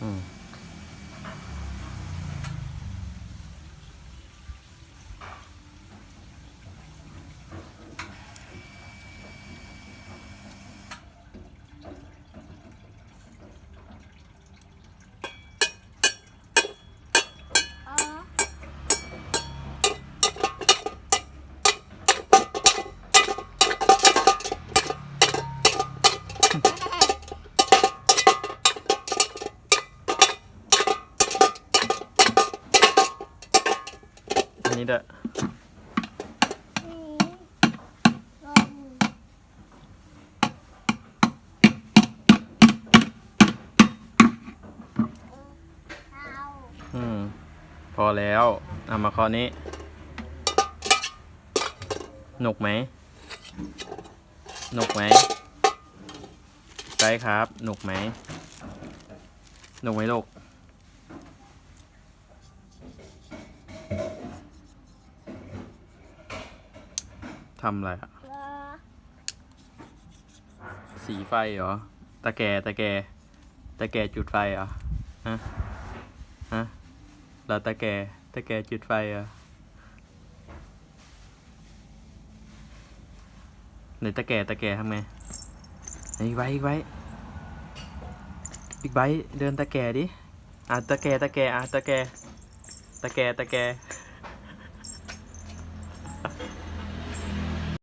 อื นี้ด้ออืมลงเอาอืม พอแล้วเอามาข้อนี้ หนุกไหม หนุกไหมไกด์ครับ หนุกไหม หนุกไหมลูก ทำอะไรอะสีไฟเหรอ ตะแกตะแกตะแกจุดไฟเหรอ ฮะ ฮะเราตะแกตะแกจุดไฟเหรอไหนตะแกตะแกทำไงอีกไว้อีกไว้อีกไว้เดินตะแกดิอะตะแกตะแกอะตะแกตะแกตะแก